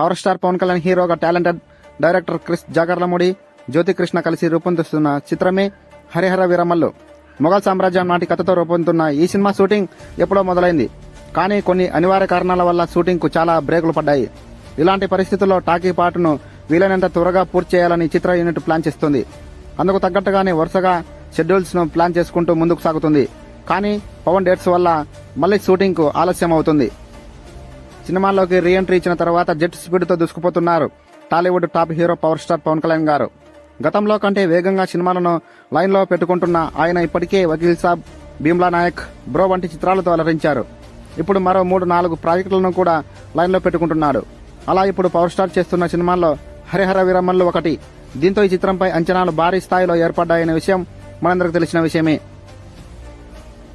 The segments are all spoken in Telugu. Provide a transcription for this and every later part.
పవర్ స్టార్ పవన్ కళ్యాణ్ హీరోగా టాలెంటెడ్ డైరెక్టర్ క్రిస్ జాగర్లమూడి జ్యోతి కృష్ణ కలిసి రూపొందిస్తున్న చిత్రమే హరిహర వీరమల్లు. మొఘల్ సామ్రాజ్యం నాటి కథతో రూపొందుతున్న ఈ సినిమా షూటింగ్ ఎప్పుడో మొదలైంది. కానీ కొన్ని అనివార్య కారణాల వల్ల షూటింగ్కు చాలా బ్రేకులు పడ్డాయి. ఇలాంటి పరిస్థితుల్లో టాకీ పాటను వీలైనంత త్వరగా పూర్తి చేయాలని చిత్ర యూనిట్ ప్లాన్ చేస్తుంది. అందుకు తగ్గట్టుగానే వరుసగా షెడ్యూల్స్ను ప్లాన్ చేసుకుంటూ ముందుకు సాగుతుంది. కానీ పవన్ డేట్స్ వల్ల మళ్ళీ షూటింగ్కు ఆలస్యం అవుతుంది సినిమాల్లోకి రీ ఎంట్రీ ఇచ్చిన తర్వాత జెట్ స్పీడ్తో దూసుకుపోతున్నారు Tollywood top hero power star Pawan Kalyan garu. గతంలో కంటే వేగంగా సినిమాలను లైన్లో పెట్టుకుంటున్న ఆయన ఇప్పటికే వకీల్ సాబ్ భీమ్లా నాయక్ బ్రో వంటి చిత్రాలతో అలరించారు. ఇప్పుడు మరో మూడు నాలుగు ప్రాజెక్టులను కూడా లైన్లో పెట్టుకుంటున్నాడు. అలా ఇప్పుడు పవర్ స్టార్ చేస్తున్న సినిమాల్లో హరిహర వీరమల్లు ఒకటి. దీంతో ఈ చిత్రంపై అంచనాలు భారీ స్థాయిలో ఏర్పడ్డాయనే విషయం మనందరికి తెలిసిన విషయమే.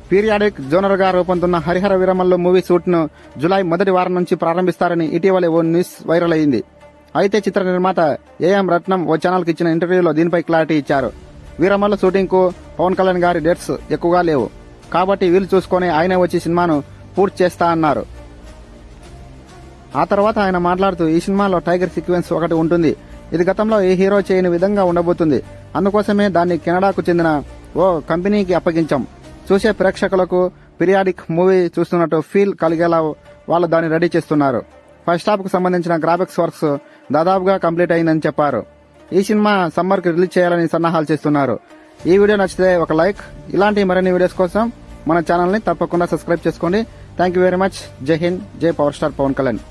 పీరియాడిక్ జోనర్గా రూపొందుతున్న హరిహర వీరమల్లు మూవీ షూట్ను జులై మొదటి వారం నుంచి ప్రారంభిస్తారని ఇటీవలే ఓ న్యూస్ వైరల్ అయింది. అయితే చిత్ర నిర్మాత ఏఎం రత్నం ఓ ఛానల్కి ఇచ్చిన ఇంటర్వ్యూలో దీనిపై క్లారిటీ ఇచ్చారు. వీరమల్లు షూటింగ్కు పవన్ కళ్యాణ్ గారి డేట్స్ ఎక్కువగా లేవు. కాబట్టి వీలు చూసుకొని ఆయనే వచ్చి సినిమాను పూర్తి చేస్తా అన్నారు. ఆ తర్వాత ఆయన మాట్లాడుతూ ఈ సినిమాలో టైగర్ సీక్వెన్స్ ఒకటి ఉంటుంది. ఇది గతంలో ఏ హీరో చేయని విధంగా ఉండబోతుంది. అందుకోసమే దాన్ని కెనడాకు చెందిన ఓ కంపెనీకి అప్పగించాం. చూసే ప్రేక్షకులకు పిరియాడిక్ మూవీ చూస్తున్నట్టు ఫీల్ కలిగేలా వాళ్ళు దాన్ని రెడీ చేస్తున్నారు. ఫస్ట్ స్టాప్కు సంబంధించిన గ్రాఫిక్స్ వర్క్స్ దాదాపుగా కంప్లీట్ అయిందని చెప్పారు. ఈ సినిమా సమ్మర్కి రిలీజ్ చేయాలని సన్నాహాలు చేస్తున్నారు. ఈ వీడియో నచ్చితే ఒక లైక్. ఇలాంటి మరిన్ని వీడియోస్ కోసం మన ఛానల్ని తప్పకుండా సబ్స్క్రైబ్ చేసుకోండి. థ్యాంక్ యూ వెరీ మచ్ జై హింద్ జై పవర్ స్టార్ పవన్ కళ్యాణ్